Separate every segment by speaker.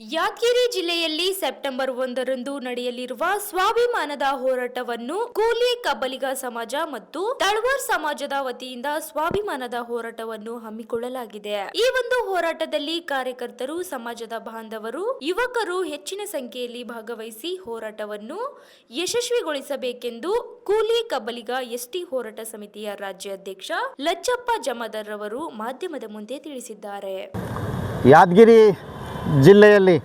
Speaker 1: ಯಾದಗಿರಿ ಜಿಲ್ಲೆಯಲ್ಲಿ ಸೆಪ್ಟೆಂಬರ್ ಒಂದರಂದು ನಡೆಯಲಿರುವ ಸ್ವಾಭಿಮಾನದ ಹೋರಾಟವನ್ನು ಕೂಲಿ ಕಬ್ಬಲಿಗ ಸಮಾಜ ಮತ್ತು ತಳವಾರ್ ಸಮಾಜದ ವತಿಯಿಂದ ಸ್ವಾಭಿಮಾನದ ಹೋರಾಟವನ್ನು ಹಮ್ಮಿಕೊಳ್ಳಲಾಗಿದೆ. ಈ ಒಂದು ಹೋರಾಟದಲ್ಲಿ ಕಾರ್ಯಕರ್ತರು, ಸಮಾಜದ ಬಾಂಧವರು, ಯುವಕರು ಹೆಚ್ಚಿನ ಸಂಖ್ಯೆಯಲ್ಲಿ ಭಾಗವಹಿಸಿ ಹೋರಾಟವನ್ನು ಯಶಸ್ವಿಗೊಳಿಸಬೇಕೆಂದು ಕೂಲಿ ಕಬ್ಬಲಿಗ ಎಸ್ಟಿ ಹೋರಾಟ ಸಮಿತಿಯ ರಾಜ್ಯಾಧ್ಯಕ್ಷ ಲಚ್ಚಪ್ಪ ಜಮದರ್ ಅವರು ಮಾಧ್ಯಮದ ಮುಂದೆ ತಿಳಿಸಿದ್ದಾರೆ.
Speaker 2: ಯಾದಗಿರಿ ಜಿಲ್ಲೆಯಲ್ಲಿ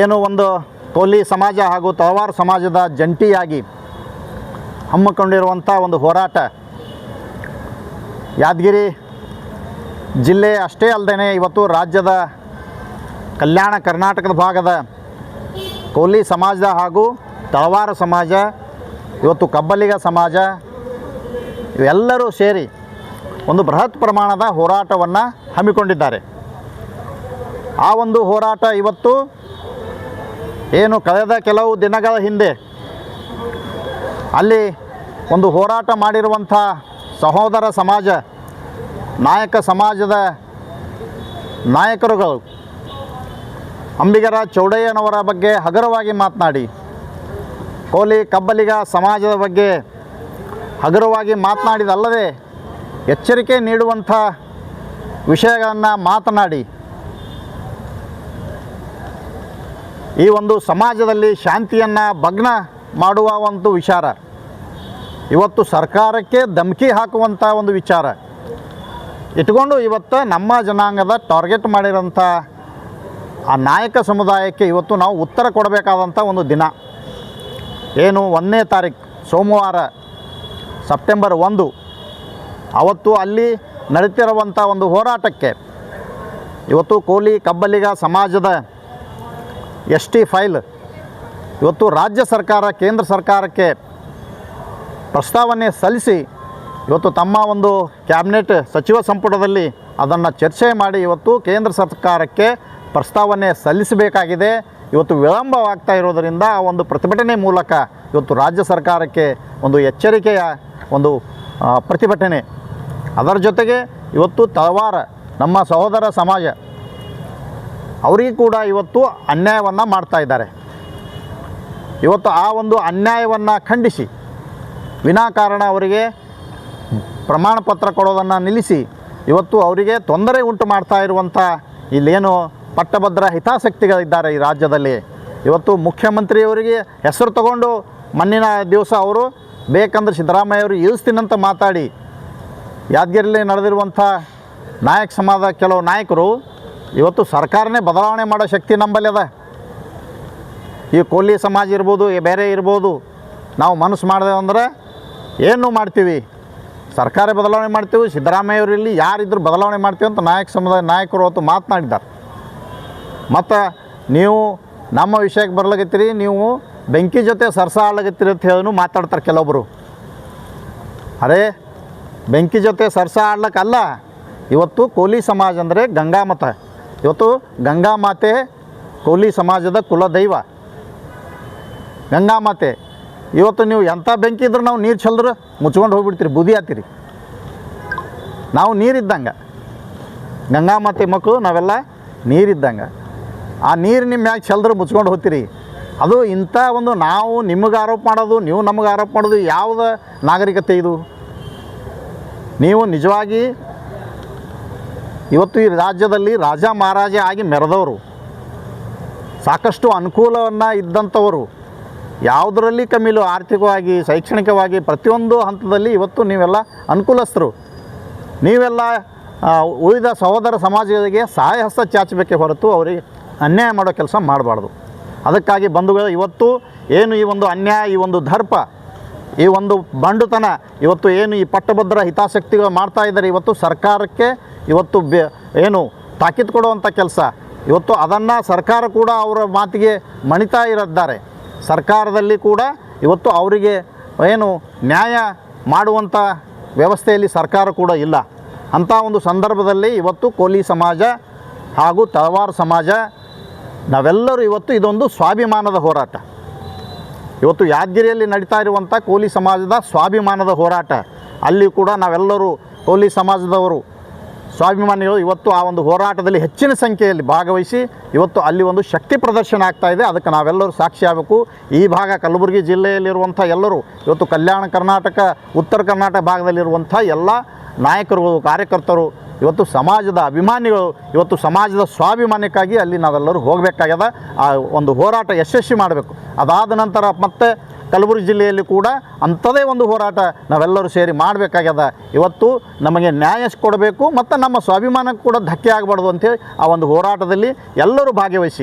Speaker 2: ಏನು ಒಂದು ಕೋಲಿ ಸಮಾಜ ಹಾಗೂ ತಳವಾರ ಸಮಾಜದ ಜಂಟಿಯಾಗಿ ಹಮ್ಮಿಕೊಂಡಿರುವಂಥ ಒಂದು ಹೋರಾಟ. ಯಾದಗಿರಿ ಜಿಲ್ಲೆ ಅಷ್ಟೇ ಅಲ್ಲದೆ ಇವತ್ತು ರಾಜ್ಯದ ಕಲ್ಯಾಣ ಕರ್ನಾಟಕದ ಭಾಗದ ಕೋಲಿ ಸಮಾಜದ ಹಾಗೂ ತಳವಾರ ಸಮಾಜ, ಇವತ್ತು ಕಬ್ಬಲಿಗ ಸಮಾಜ, ಇವೆಲ್ಲರೂ ಸೇರಿ ಒಂದು ಬೃಹತ್ ಪ್ರಮಾಣದ ಹೋರಾಟವನ್ನು ಹಮ್ಮಿಕೊಂಡಿದ್ದಾರೆ. ಆ ಒಂದು ಹೋರಾಟ ಇವತ್ತು ಏನು ಕಳೆದ ಕೆಲವು ದಿನಗಳ ಹಿಂದೆ ಅಲ್ಲಿ ಒಂದು ಹೋರಾಟ ಮಾಡಿರುವಂಥ ಸಹೋದರ ಸಮಾಜ, ನಾಯಕ ಸಮಾಜದ ನಾಯಕರುಗಳು ಅಂಬಿಗರ ಚೌಡಯ್ಯನವರ ಬಗ್ಗೆ ಹಗುರವಾಗಿ ಮಾತನಾಡಿ, ಕೋಲಿ ಕಬ್ಬಲಿಗ ಸಮಾಜದ ಬಗ್ಗೆ ಹಗುರವಾಗಿ ಮಾತನಾಡಿದಲ್ಲದೆ ಎಚ್ಚರಿಕೆ ನೀಡುವಂಥ ವಿಷಯಗಳನ್ನು ಮಾತನಾಡಿ ಈ ಒಂದು ಸಮಾಜದಲ್ಲಿ ಶಾಂತಿಯನ್ನು ಭಗ್ನ ಮಾಡುವ ಒಂದು ವಿಚಾರ. ಇವತ್ತು ಸರ್ಕಾರಕ್ಕೆ ಧಮಕಿ ಹಾಕುವಂಥ ಒಂದು ವಿಚಾರ. ಇಟ್ಕೊಂಡು ಇವತ್ತು ನಮ್ಮ ಜನಾಂಗದ ಟಾರ್ಗೆಟ್ ಮಾಡಿರೋಂಥ ಆ ನಾಯಕ ಸಮುದಾಯಕ್ಕೆ ಇವತ್ತು ನಾವು ಉತ್ತರ ಕೊಡಬೇಕಾದಂಥ ಒಂದು ದಿನ. ಏನು ಒಂದನೇ ತಾರೀಕು ಸೋಮವಾರ, ಸೆಪ್ಟೆಂಬರ್ ಒಂದು. ಅವತ್ತು ಅಲ್ಲಿ ನಡೀತಿರುವಂಥ ಒಂದು ಹೋರಾಟಕ್ಕೆ ಇವತ್ತು ಕೋಲಿ, ಕಬ್ಬಲಿಗ ಸಮಾಜದ ಎಸ್ ಟಿ ಫೈಲ್. ಇವತ್ತು ರಾಜ್ಯ ಸರ್ಕಾರ, ಕೇಂದ್ರ ಸರ್ಕಾರಕ್ಕೆ ಪ್ರಸ್ತಾವನೆ ಸಲ್ಲಿಸಿ ಇವತ್ತು ತಮ್ಮ ಒಂದು ಕ್ಯಾಬಿನೆಟ್ ಸಚಿವ ಸಂಪುಟದಲ್ಲಿ ಅದನ್ನು ಚರ್ಚೆ ಮಾಡಿ ಇವತ್ತು ಕೇಂದ್ರ ಸರ್ಕಾರಕ್ಕೆ ಪ್ರಸ್ತಾವನೆ ಸಲ್ಲಿಸಬೇಕಾಗಿದೆ. ಇವತ್ತು ವಿಳಂಬವಾಗ್ತಾ ಇರೋದರಿಂದ ಆ ಒಂದು ಪ್ರತಿಭಟನೆ ಮೂಲಕ ಇವತ್ತು ರಾಜ್ಯ ಸರ್ಕಾರಕ್ಕೆ ಒಂದು ಎಚ್ಚರಿಕೆಯ ಒಂದು ಪ್ರತಿಭಟನೆ. ಅದರ ಜೊತೆಗೆ ಇವತ್ತು ತಳವಾರ ನಮ್ಮ ಸಹೋದರ ಸಮಾಜ ಅವರಿಗೆ ಕೂಡ ಇವತ್ತು ಅನ್ಯಾಯವನ್ನು ಮಾಡ್ತಾ ಇದ್ದಾರೆ. ಇವತ್ತು ಆ ಒಂದು ಅನ್ಯಾಯವನ್ನು ಖಂಡಿಸಿ ವಿನಾಕಾರಣ ಅವರಿಗೆ ಪ್ರಮಾಣ ಪತ್ರ ಕೊಡೋದನ್ನು ನಿಲ್ಲಿಸಿ, ಇವತ್ತು ಅವರಿಗೆ ತೊಂದರೆ ಉಂಟು ಮಾಡ್ತಾ ಇರುವಂಥ ಇಲ್ಲೇನು ಪಟ್ಟಭದ್ರ ಹಿತಾಸಕ್ತಿಗಳಿದ್ದಾರೆ ಈ ರಾಜ್ಯದಲ್ಲಿ. ಇವತ್ತು ಮುಖ್ಯಮಂತ್ರಿಯವರಿಗೆ ಹೆಸರು ತಗೊಂಡು ಮಣ್ಣಿನ ದಿವಸ ಅವರು, ಬೇಕಂದ್ರೆ ಸಿದ್ದರಾಮಯ್ಯವರು ಇಳಿಸ್ತೀನಂತ ಮಾತಾಡಿ ಯಾದಗಿರಿಯಲ್ಲಿ ನಡೆದಿರುವಂಥ ನಾಯಕ ಸಮಾಜದ ಕೆಲವು ನಾಯಕರು ಇವತ್ತು ಸರ್ಕಾರನೇ ಬದಲಾವಣೆ ಮಾಡೋ ಶಕ್ತಿ ನಂಬಲ್ಲಿ ಅದ. ಈ ಕೋಲಿ ಸಮಾಜ ಇರ್ಬೋದು ಬೇರೆ ಇರ್ಬೋದು, ನಾವು ಮನಸ್ಸು ಮಾಡಿದೆ ಏನು ಮಾಡ್ತೀವಿ? ಸರ್ಕಾರ ಬದಲಾವಣೆ ಮಾಡ್ತೀವಿ, ಸಿದ್ದರಾಮಯ್ಯವರು ಇಲ್ಲಿ ಯಾರಿದ್ರು ಬದಲಾವಣೆ ಮಾಡ್ತೀವಿ ಅಂತ ನಾಯಕ ಸಮುದಾಯ ನಾಯಕರು ಅವತ್ತು ಮಾತನಾಡಿದ್ದಾರೆ. ಮತ್ತು ನೀವು ನಮ್ಮ ವಿಷಯಕ್ಕೆ ಬರ್ಲಾಗತ್ತೀರಿ ನೀವು ಬೆಂಕಿ ಜೊತೆ ಸರ್ಸ ಆಡ್ಲಾಗತ್ತೀರಿ ಅಂತ ಹೇಳೋನು ಮಾತಾಡ್ತಾರೆ ಕೆಲವೊಬ್ಬರು ಅರೇ, ಬೆಂಕಿ ಜೊತೆ ಸರ್ಸ ಆಡ್ಲಿಕ್ಕಲ್ಲ ಇವತ್ತು ಕೋಲಿ ಸಮಾಜ ಅಂದರೆ ಗಂಗಾಮತ ಇವತ್ತು ಗಂಗಾಮಾತೆ ಕೋಲಿ ಸಮಾಜದ ಕುಲದೈವ ಗಂಗಾಮಾತೆ ಇವತ್ತು ನೀವು ಎಂಥ ಬೆಂಕಿ ಇದ್ರೆ ನಾವು ನೀರು ಚೆಲ್ದ್ರೆ ಮುಚ್ಕೊಂಡು ಹೋಗ್ಬಿಡ್ತೀರಿ, ಬುದಿ ಆತೀರಿ. ನಾವು ನೀರಿದ್ದಂಗೆ. ಗಂಗಾಮಾತೆ ಮಕ್ಕಳು, ನಾವೆಲ್ಲ ನೀರಿದ್ದಂಗೆ. ಆ ನೀರು ನಿಮ್ಮ ಮ್ಯಾಗ ಚೆಲ್ದ್ರೆ ಮುಚ್ಕೊಂಡು ಹೋಗ್ತೀರಿ. ಅದು ಇಂಥ ಒಂದು ನಾವು ನಿಮಗೆ ಆರೋಪ ಮಾಡೋದು, ನೀವು ನಮಗೆ ಆರೋಪ ಮಾಡೋದು, ಯಾವುದ ನಾಗರಿಕತೆ ಇದು? ನೀವು ನಿಜವಾಗಿ ಇವತ್ತು ಈ ರಾಜ್ಯದಲ್ಲಿ ರಾಜ ಮಹಾರಾಜ ಆಗಿ ಮೆರೆದವರು, ಸಾಕಷ್ಟು ಅನುಕೂಲವನ್ನು ಇದ್ದಂಥವರು, ಯಾವುದರಲ್ಲಿ ಕಮ್ಮಿಲು ಆರ್ಥಿಕವಾಗಿ, ಶೈಕ್ಷಣಿಕವಾಗಿ ಪ್ರತಿಯೊಂದು ಹಂತದಲ್ಲಿ ಇವತ್ತು ನೀವೆಲ್ಲ ಅನುಕೂಲಸ್ಥರು. ನೀವೆಲ್ಲ ಉಳಿದ ಸಹೋದರ ಸಮಾಜಗಳಿಗೆ ಸಹಾಯ ಹಸ್ತ ಚಾಚಬೇಕೆ ಹೊರತು ಅವರಿಗೆ ಅನ್ಯಾಯ ಮಾಡೋ ಕೆಲಸ ಮಾಡಬಾರ್ದು. ಅದಕ್ಕಾಗಿ ಬಂಧುಗಳು, ಇವತ್ತು ಏನು ಈ ಒಂದು ಅನ್ಯಾಯ, ಈ ಒಂದು ದರ್ಪ ಈ ಒಂದು ಬಂಡುತನ ಇವತ್ತು ಏನು ಈ ಪಟ್ಟಭದ್ರ ಹಿತಾಸಕ್ತಿಗಳು ಮಾಡ್ತಾ ಇದ್ದಾರೆ, ಇವತ್ತು ಸರ್ಕಾರಕ್ಕೆ ಇವತ್ತು ಏನು ತಾಕೀತು ಕೊಡುವಂಥ ಕೆಲಸ. ಇವತ್ತು ಅದನ್ನು ಸರ್ಕಾರ ಕೂಡ ಅವರ ಮಾತಿಗೆ ಮಣಿತಾ ಇರಿದ್ದಾರೆ. ಸರ್ಕಾರದಲ್ಲಿ ಕೂಡ ಇವತ್ತು ಅವರಿಗೆ ಏನು ನ್ಯಾಯ ಮಾಡುವಂಥ ವ್ಯವಸ್ಥೆಯಲ್ಲಿ ಸರ್ಕಾರ ಕೂಡ ಇಲ್ಲ. ಅಂಥ ಒಂದು ಸಂದರ್ಭದಲ್ಲಿ ಇವತ್ತು ಕೋಲಿ ಸಮಾಜ ಹಾಗೂ ತಳವಾರ ಸಮಾಜ, ನಾವೆಲ್ಲರೂ ಇವತ್ತು ಇದೊಂದು ಸ್ವಾಭಿಮಾನದ ಹೋರಾಟ. ಇವತ್ತು ಯಾದಗಿರಿಯಲ್ಲಿ ನಡೀತಾ ಇರುವಂಥ ಕೋಲಿ ಸಮಾಜದ ಸ್ವಾಭಿಮಾನದ ಹೋರಾಟ. ಅಲ್ಲಿ ಕೂಡ ನಾವೆಲ್ಲರೂ ಕೋಲಿ ಸಮಾಜದವರು, ಸ್ವಾಭಿಮಾನಿಗಳು ಇವತ್ತು ಆ ಒಂದು ಹೋರಾಟದಲ್ಲಿ ಹೆಚ್ಚಿನ ಸಂಖ್ಯೆಯಲ್ಲಿ ಭಾಗವಹಿಸಿ ಇವತ್ತು ಅಲ್ಲಿ ಒಂದು ಶಕ್ತಿ ಪ್ರದರ್ಶನ ಆಗ್ತಾ ಇದೆ. ಅದಕ್ಕೆ ನಾವೆಲ್ಲರೂ ಸಾಕ್ಷಿ ಆಗಬೇಕು. ಈ ಭಾಗ ಕಲಬುರಗಿ ಜಿಲ್ಲೆಯಲ್ಲಿರುವಂಥ ಎಲ್ಲರೂ ಇವತ್ತು ಕಲ್ಯಾಣ ಕರ್ನಾಟಕ, ಉತ್ತರ ಕರ್ನಾಟಕ ಭಾಗದಲ್ಲಿರುವಂಥ ಎಲ್ಲ ನಾಯಕರು, ಕಾರ್ಯಕರ್ತರು ಇವತ್ತು ಸಮಾಜದ ಅಭಿಮಾನಿಗಳು, ಇವತ್ತು ಸಮಾಜದ ಸ್ವಾಭಿಮಾನಕ್ಕಾಗಿ ಅಲ್ಲಿ ನಾವೆಲ್ಲರೂ ಹೋಗಬೇಕಾಗ್ಯದ. ಆ ಒಂದು ಹೋರಾಟ ಯಶಸ್ವಿ ಮಾಡಬೇಕು. ಅದಾದ ನಂತರ ಮತ್ತೆ ಕಲಬುರಗಿ ಜಿಲ್ಲೆಯಲ್ಲಿ ಕೂಡ ಅಂಥದೇ ಒಂದು ಹೋರಾಟ ನಾವೆಲ್ಲರೂ ಸೇರಿ ಮಾಡಬೇಕಾಗ್ಯದ. ಇವತ್ತು ನಮಗೆ ನ್ಯಾಯ ಕೊಡಬೇಕು, ಮತ್ತು ನಮ್ಮ ಸ್ವಾಭಿಮಾನಕ್ಕೆ ಕೂಡ ಧಕ್ಕೆ ಆಗಬಾರ್ದು ಅಂತೇಳಿ ಆ ಒಂದು ಹೋರಾಟದಲ್ಲಿ ಎಲ್ಲರೂ ಭಾಗವಹಿಸಿ.